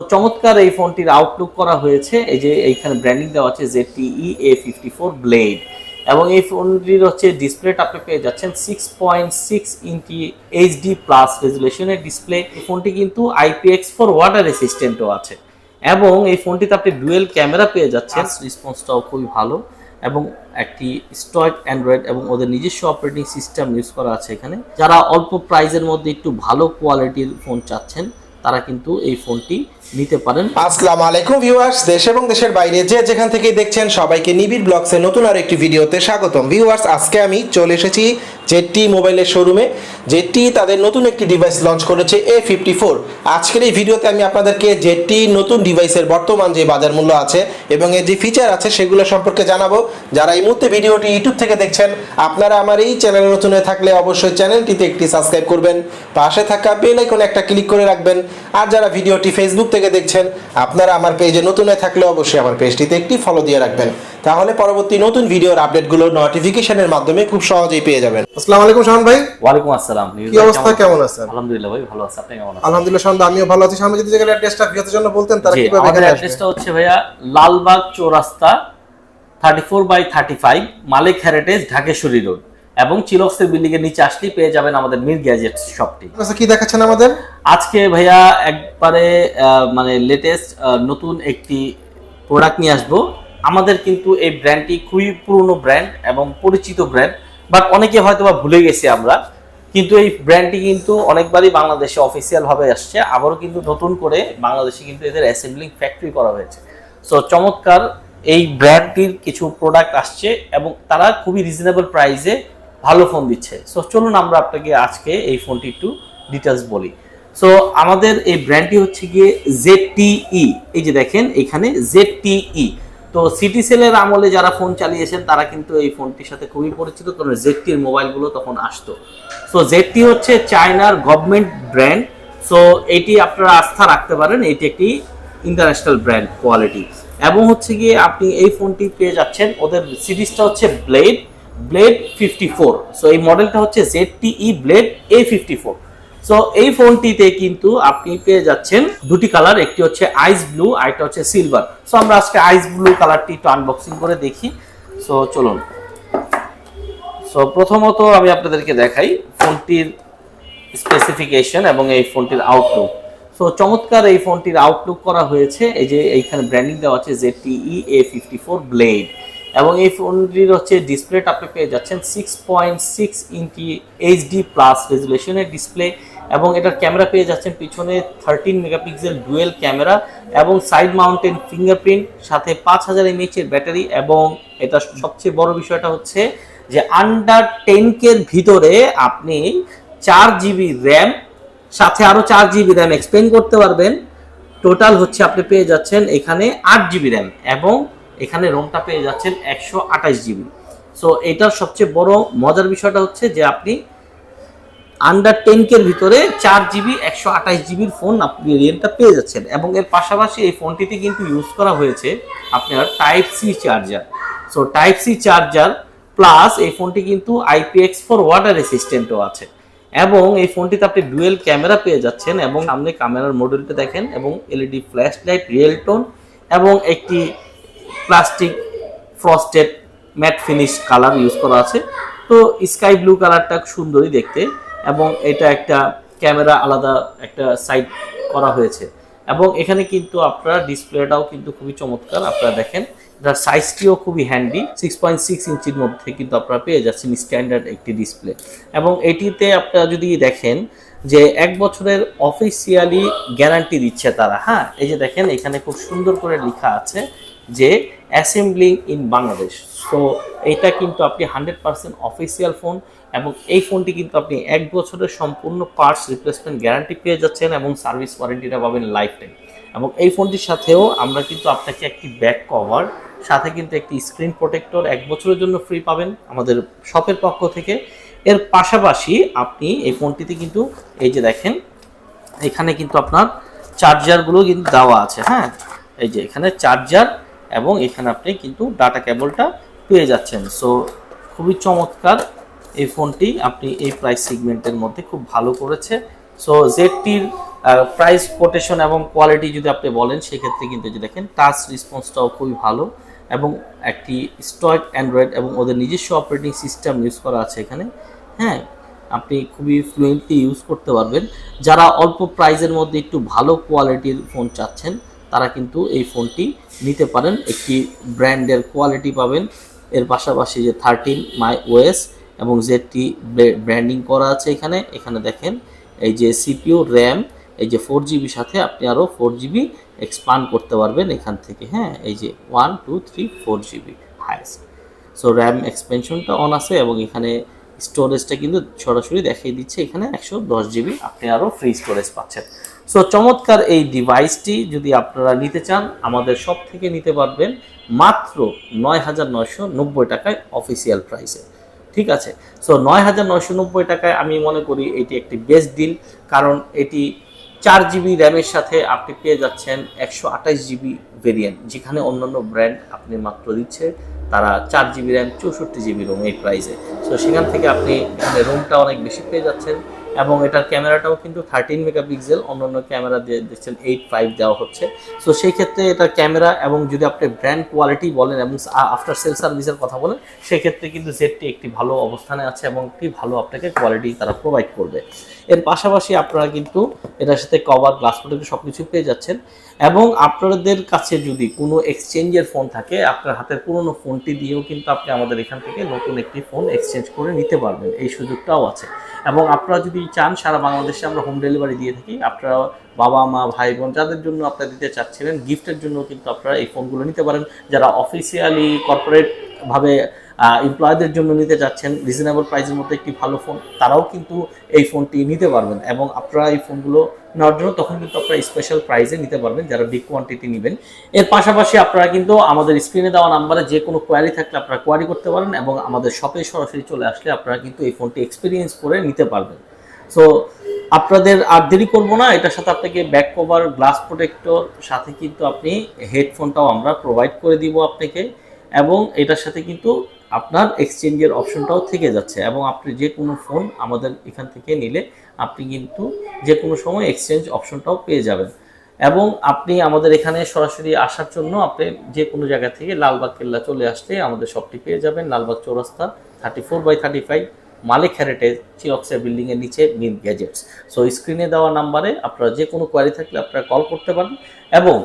চমৎকার এই ফোনটির আউটলুক করা হয়েছে। এই যে এইখানে ব্র্যান্ডিং দেওয়া আছে Z T E A fifty four blade এবং এই ফোনটির হচ্ছে ডিসপ্লেটা আপনি পেয়ে যাচ্ছেন six point six inch HD plus রেজুলেশনের display এই ফোনটি কিন্তু আইপিএক্স ফোর ওয়াটার রেসিস্ট্যান্টও আছে। এবং এই ফোনটিতে আপনি ডুয়েল ক্যামেরা পেয়ে যাচ্ছেন। রেসপন্সটাও খুবই ভালো। এবং একটি স্টয়েড অ্যান্ড্রয়েড এবং ওদের নিজস্ব অপারেটিং সিস্টেম ইউজ করা আছে এখানে। যারা অল্প প্রাইজের মধ্যে একটু ভালো কোয়ালিটির ফোন চাচ্ছেন, তারা কিন্তু এই ফোনটি নিতে পারেন। আসসালামু আলাইকুম ভিউয়ার্স, দেশ এবং দেশের বাইরে যে যেখান থেকে দেখছেন, সবাইকে নিবিড় ব্লগসের নতুন আর একটি ভিডিওতে স্বাগতম। ভিউয়ার্স, আজকে আমি চলে এসেছি জেডটি মোবাইলের শোরুমে। জেডটি তাদের নতুন একটি ডিভাইস লঞ্চ করেছে এ ফিফটি ফোর আজকের এই ভিডিওতে আমি আপনাদেরকে জেডটি নতুন ডিভাইসের বর্তমান যে বাজার মূল্য আছে এবং এর যে ফিচার আছে সেগুলো সম্পর্কে জানাব। যারা এই মুহূর্তে ভিডিওটি ইউটিউব থেকে দেখছেন, আপনারা আমার এই চ্যানেলে নতুন হয়ে থাকলে অবশ্যই চ্যানেলটিতে একটি সাবস্ক্রাইব করবেন। পাশে থাকা বেল আইকনে একটা ক্লিক করে রাখবেন। আর যারা ভিডিওটি ফেসবুক থেকে দেখছেন আপনারা আমার পেজে নতুন হয়ে থাকলে অবশ্যই আমার পেজটিতে একটি ফলো দিয়ে রাখবেন। তাহলে পরবর্তী নতুন ভিডিওর আপডেটগুলো নোটিফিকেশনের মাধ্যমে খুব সহজেই পেয়ে যাবেন। আসসালামু আলাইকুম শাহান ভাই। ওয়ালাইকুম আসসালাম। কি অবস্থা? কেমন? আছেন? আলহামদুলিল্লাহ ভাই ভালো আছে। আপনি কেমন আছেন? আলহামদুলিল্লাহ শাহান আমিও ভালো আছি। সামনে যদি জায়গার অ্যাড্রেসটা ভিউতে জন্য বলতেন তারা কীভাবে আমাদের এখানে আসবে? অ্যাড্রেসটা হচ্ছে ভাইয়া Lalbagh Chowrasta thirty four by thirty five Malik Heritage Dhakeshwari road এবং চিলক্সের বিল্ডিং এর নিচে আসলেই পেয়ে যাবেন আমাদের মির গ্যাজেট শপটি। আচ্ছা, কি দেখাচ্ছেন আমাদের? আজকে ভাইয়া একবারে মানে লেটেস্ট নতুন একটি প্রোডাক্ট নিয়ে আসব। আমাদের কিন্তু এই ব্র্যান্ডটি খুবই পুরনো ব্র্যান্ড এবং পরিচিত ব্র্যান্ড বাট অনেকে হয়তো বা ভুলে গেছি আমরা। কিন্তু এই ব্র্যান্ডটি কিন্তু অনেকবারই বাংলাদেশে অফিসিয়াল ভাবে আসছে। আবারও কিন্তু নতুন করে বাংলাদেশে কিন্তু এদের অ্যাসেম্বলিং ফ্যাক্টরি করা হয়েছে। সো চমৎকার এই ব্র্যান্ডটির কিছু প্রোডাক্ট আসছে এবং তারা খুবই রিজনেবল প্রাইসে ভালো ফোন দিচ্ছে। সো চলুন আমরা আপনাকে আজকে এই ফোনটি একটু ডিটেলস বলি। সো আমাদের এই ব্র্যান্ডটি হচ্ছে গিয়ে ZTE এই যে দেখেন, এখানে ZTE তো সিটি সেলের আমলে যারা ফোন চালিয়েছেন, তারা কিন্তু এই ফোনটির সাথে খুবই পরিচিত, কারণ এর মোবাইলগুলো তখন আসতো। সো ZT হচ্ছে চায়নার গভর্নমেন্ট ব্র্যান্ড সো এটি আপনারা আস্থা রাখতে পারেন, এটি একটি ইন্টারন্যাশনাল ব্র্যান্ড কোয়ালিটি এবং হচ্ছে গিয়ে আপনি এই ফোনটি পেয়ে যাচ্ছেন, ওদের সিরিজটা হচ্ছে blade blade fifty four so এই মডেলটা হচ্ছে Z T E blade A fifty four so এই ফোনটিতে কিন্তু আপনি পেয়ে যাচ্ছেন দুটি কালার একটি হচ্ছে আইস ব্লু আর একটা হচ্ছে সিলভার সো আমরা আজকে আইস ব্লু কালারটি একটু আনবক্সিং করে দেখি। সো চলুন। সো প্রথমত আমি আপনাদেরকে দেখাই ফোনটির স্পেসিফিকেশন এবং এই ফোনটির আউটলুক সো চমৎকার এই ফোনটির আউটলুক করা হয়েছে। এই যে এইখানে ব্র্যান্ডিং দেওয়া আছে টিই এ ফিফটি ফোর ব্লেড এবং এই ফোনটির হচ্ছে ডিসপ্লেটা আপনি পেয়ে যাচ্ছেন six point six inch HD plus রেজুলেশনের display এবং এটার ক্যামেরা পেয়ে যাচ্ছেন পিছনে থার্টিন মেগাপিক্সেল ডুয়েল ক্যামেরা এবং সাইড মাউন্টেন ফিঙ্গারপ্রিন্ট সাথে পাঁচ হাজার এমএইচের ব্যাটারি এবং এটা সবচেয়ে বড় বিষয়টা হচ্ছে যে আন্ডার টেন ভিতরে আপনি চার জিবি র্যাম সাথে আরও চার জিবি র্যাম এক্সপেন্ড করতে পারবেন। টোটাল হচ্ছে আপনি পেয়ে যাচ্ছেন এখানে আট জিবি র্যাম এবং এখানে রোমটা পেয়ে যাচ্ছেন একশো আঠাশ জিবি সো এটার সবচেয়ে বড় মজার বিষয়টা হচ্ছে যে আপনি আন্ডার টেন কের ভিতরে চার জিবি একশো আঠাশ জিবির ফোন আপনি রিয়েলটা পেয়ে যাচ্ছেন। এবং এর পাশাপাশি এই ফোনটিতে কিন্তু ইউজ করা হয়েছে আপনার type C charger so type C charger plus এই ফোনটি কিন্তু আইপিএক্স ফোর ওয়াটার রেসিস্ট্যান্টও আছে। এবং এই ফোনটিতে আপনি ডুয়েল ক্যামেরা পেয়ে যাচ্ছেন এবং সামনে ক্যামেরার মডেলটা দেখেন এবং LED flash light real tone এবং একটি plastic frosted matte finish colour use করা আছে। তো স্কাই ব্লু কালারটা সুন্দরই দেখতে এবং এটা একটা ক্যামেরা আলাদা একটা সাইড করা হয়েছে। এবং এখানে কিন্তু আপনারা ডিসপ্লেটাও কিন্তু খুবই চমৎকার আপনারা দেখেন। এটার সাইজটিও খুবই হ্যান্ডি সিক্স পয়েন্ট সিক্স ইঞ্চির মধ্যে কিন্তু আপনারা পেয়ে যাচ্ছেন স্ট্যান্ডার্ড একটি ডিসপ্লে এবং এটিতে আপনারা যদি দেখেন যে এক বছরের অফিসিয়ালি গ্যারান্টি দিচ্ছে তারা হ্যাঁ? এই যে দেখেন, এখানে খুব সুন্দর করে লেখা আছে যে অ্যাসেম্বলিং ইন বাংলাদেশ সো এটা কিন্তু আপনি হান্ড্রেড পার্সেন্ট অফিসিয়াল ফোন এবং এই ফোনটি কিন্তু আপনি এক বছরের সম্পূর্ণ পার্টস রিপ্লেসমেন্ট গ্যারান্টি পেয়ে যাচ্ছেন এবং সার্ভিস ওয়ারেন্টিটা পাবেন লাইফ টাইম এবং এই ফোনটির সাথেও আমরা কিন্তু আপনাকে একটি ব্যাক কভার সাথে কিন্তু একটি স্ক্রিন প্রোটেক্টর এক বছরের জন্য ফ্রি পাবেন আমাদের শপের পক্ষ থেকে। এর পাশাপাশি আপনি এই ফোনটিতে কিন্তু এই যে দেখেন, এখানে কিন্তু আপনার চার্জারগুলো কিন্তু দেওয়া আছে হ্যাঁ? এই যে এখানে চার্জার এবং এখানে আপনি কিন্তু ডাটা কেবলটা পেয়ে যাচ্ছেন। সো খুবই চমৎকার এই ফোনটি আপনি এই প্রাইস সিগমেন্টের মধ্যে খুব ভালো করেছে। সো জেডটির প্রাইস কোটেশন এবং কোয়ালিটি যদি আপনি বলেন, সেক্ষেত্রে কিন্তু যে দেখেন টাচ রেসপন্সটাও খুবই ভালো এবং একটি স্টয়েড অ্যান্ড্রয়েড এবং ওদের নিজস্ব অপারেটিং সিস্টেম ইউজ করা আছে এখানে। হ্যাঁ আপনি খুবই ফ্লুয়েন্টলি ইউজ করতে পারবেন। যারা অল্প প্রাইজের মধ্যে একটু ভালো কোয়ালিটির ফোন চাচ্ছেন তারা কিন্তু এই ফোনটি নিতে পারেন। একটি ব্র্যান্ডের কোয়ালিটি পাবেন। এর পাশাপাশি যে থার্টিন মাই ওএস এবং জেডটি ব্র্যান্ডিং করা আছে এখানে। এখানে দেখেন এই যে সিপিইউ, র্যাম, এই যে ফোর জিবির সাথে আপনি আরও ফোর জিবি এক্সপান্ড করতে পারবেন এখান থেকে। হ্যাঁ এই যে one, two, three, four GB highest so RAM এক্সপেনশনটা on আছে এবং এখানে স্টোরেজটা কিন্তু সরাসরি দেখিয়ে দিচ্ছে। এখানে একশো দশ জিবি আপনি আরও ফ্রি স্টোরেজ পাচ্ছেন। সো চমৎকার এই ডিভাইসটি যদি আপনারা নিতে চান, আমাদের সব থেকে নিতে পারবেন মাত্র নয় হাজার নয়শো নব্বই টাকায় অফিসিয়াল প্রাইসে ঠিক আছে? সো নয় হাজার নয়শো নব্বই টাকায় আমি মনে করি এটি একটি বেস্ট ডিল কারণ এটি চার জিবি র্যামের সাথে আপনি পেয়ে যাচ্ছেন একশো আঠাশ জিবি ভেরিয়েন্ট যেখানে অন্যান্য ব্র্যান্ড আপনি মাত্র দিচ্ছে তারা চার জিবি র্যাম চৌষট্টি জিবি রোম এই প্রাইসে সো সেখান থেকে আপনি এখানে রোমটা অনেক বেশি পেয়ে যাচ্ছেন। এবং এটার ক্যামেরাটাও কিন্তু থার্টিন মেগাপিক্সেল অন্যান্য ক্যামেরা দিয়ে দেখছেন এইট ফাইভ দেওয়া হচ্ছে। সো সেই ক্ষেত্রে এটার ক্যামেরা এবং যদি আপনি ব্র্যান্ড কোয়ালিটি বলেন এবং আফটার সেল সার্ভিসের কথা বলেন সেক্ষেত্রে কিন্তু জেডটি একটি ভালো অবস্থানে আছে এবং একটি ভালো আপনাকে কোয়ালিটি তারা প্রোভাইড করবে। এর পাশাপাশি আপনারা কিন্তু এটার সাথে কভার গ্লাস প্রোটেক্ট সব কিছু পেয়ে যাচ্ছেন। এবং আপনাদের কাছে যদি কোনো এক্সচেঞ্জের ফোন থাকে, আপনার হাতের পুরনো ফোনটি দিয়েও কিন্তু আপনি আমাদের এখান থেকে নতুন একটি ফোন এক্সচেঞ্জ করে নিতে পারবেন। এই সুযোগটাও আছে। এবং আপনারা যদি চান, সারা বাংলাদেশে আমরা হোম ডেলিভারি দিয়ে থাকি। আপনারা বাবা, মা, ভাই, বোন যাদের জন্য আপনারা দিতে চাচ্ছিলেন গিফটের জন্য কিন্তু আপনারা এই ফোনগুলো নিতে পারেন। যারা অফিসিয়ালি কর্পোরেট ভাবে এমপ্লয়ীদের জন্য নিতে যাচ্ছেন রিজনেবল প্রাইসের মধ্যে একটি ভালো ফোন তারাও কিন্তু এই ফোনটি নিতে পারবেন এবং আপনারা এই ফোনগুলো নেওয়ার জন্য তখন কিন্তু আপনারা স্পেশাল প্রাইসে নিতে পারবেন, যারা বিগ কোয়ান্টিটি নেবেন। এর পাশাপাশি আপনারা কিন্তু আমাদের স্ক্রিনে দেওয়া নাম্বারে যে কোনো কোয়ারি থাকলে আপনারা কোয়ারি করতে পারেন এবং আমাদের শপে সরাসরি চলে আসলে আপনারা কিন্তু এই ফোনটি এক্সপিরিয়েন্স করে নিতে পারবেন। সো আপনাদের আর দেরি করব না, এটার সাথে আপনাকে ব্যাক কভার গ্লাস প্রোটেক্টর সাথে কিন্তু আপনি হেডফোনটাও আমরা প্রোভাইড করে দিব আপনাকে এবং এটার সাথে কিন্তু আপনার এক্সচেঞ্জের অপশনটাও থেকে যাচ্ছে এবং আপনি যে কোনো ফোন আমাদের এখান থেকে নিলে আপনি কিন্তু যে কোনো সময় এক্সচেঞ্জ অপশনটাও পেয়ে যাবেন। এবং আপনি আমাদের এখানে সরাসরি আসার জন্য আপনি যে কোনো জায়গা থেকে লালবাগ কেল্লা চলে আসলে আমাদের শপটি পেয়ে যাবেন, Lalbagh Chowrasta thirty four by thirty five Malik heritage চিরক্সের বিল্ডিংয়ের নিচে মিন গ্যাজেটস সো স্ক্রিনে দেওয়া নাম্বারে আপনারা যে কোনো কোয়ারি থাকলে আপনারা কল করতে পারেন। এবং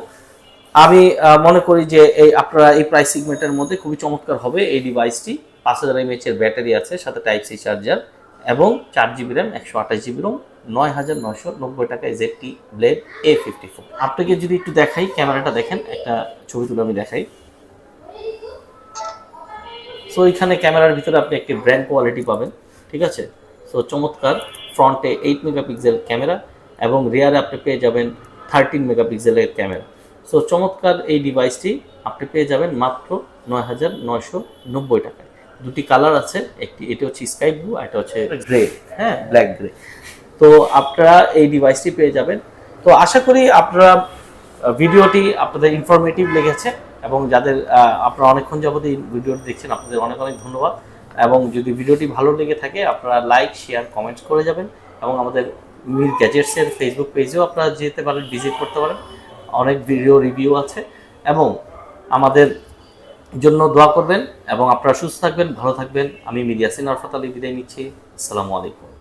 আমি মনে করি যে এই আপনারা এই প্রাইস সিগমেন্টের মধ্যে খুবই চমৎকার হবে এই ডিভাইসটি পাঁচ হাজার এমএচ এর ব্যাটারি আছে, সাথে টাইপ সি চার্জার এবং চার জিবি র্যাম একশো আঠাশ জিবি রোম নয় হাজার নয়শো নব্বই টাকায় ZT blade A fifty four আপনাকে যদি একটু দেখাই, ক্যামেরাটা দেখেন, একটা ছবি তুলে আমি দেখাই। সো এখানে ক্যামেরার ভিতরে আপনি একটি ব্র্যান্ড কোয়ালিটি পাবেন। ঠিক আছে? সো চমৎকার। ফ্রন্টে এইট মেগাপিক্সেল ক্যামেরা এবং রিয়ারে আপনি পেয়ে যাবেন থার্টিন মেগাপিক্সেলের ক্যামেরা সো চমৎকার এই ডিভাইসটি আপনি পেয়ে যাবেন মাত্র নয় হাজার নয়শো নব্বই টাকায়। দুটি কালার আছে একটি এটা হচ্ছে স্কাই ব্লু আর এটা হচ্ছে গ্রে হ্যাঁ ব্ল্যাক গ্রে তো আপনারা এই ডিভাইসটি পেয়ে যাবেন। তো আশা করি আপনারা ভিডিওটি আপনাদের ইনফরমেটিভ লেগেছে এবং যাদের আপনারা অনেকক্ষণ যাবত এই ভিডিওটি দেখছেন আপনাদের অনেক অনেক ধন্যবাদ। এবং যদি ভিডিওটি ভালো লেগে থাকে, আপনারা লাইক শেয়ার কমেন্ট করে যাবেন এবং আমাদের মির গ্যাজেটসের ফেসবুক পেজেও আপনারা যেতে পারেন ভিজিট করতে পারেন। অনেক ভিডিও রিভিউ আছে এবং আমাদের জন্য দোয়া করবেন এবং আপনারা সুস্থ থাকবেন, ভালো থাকবেন। আমি মিডিয়াসিন আরফাত আলী বিদায় নিচ্ছি। আসসালামু আলাইকুম।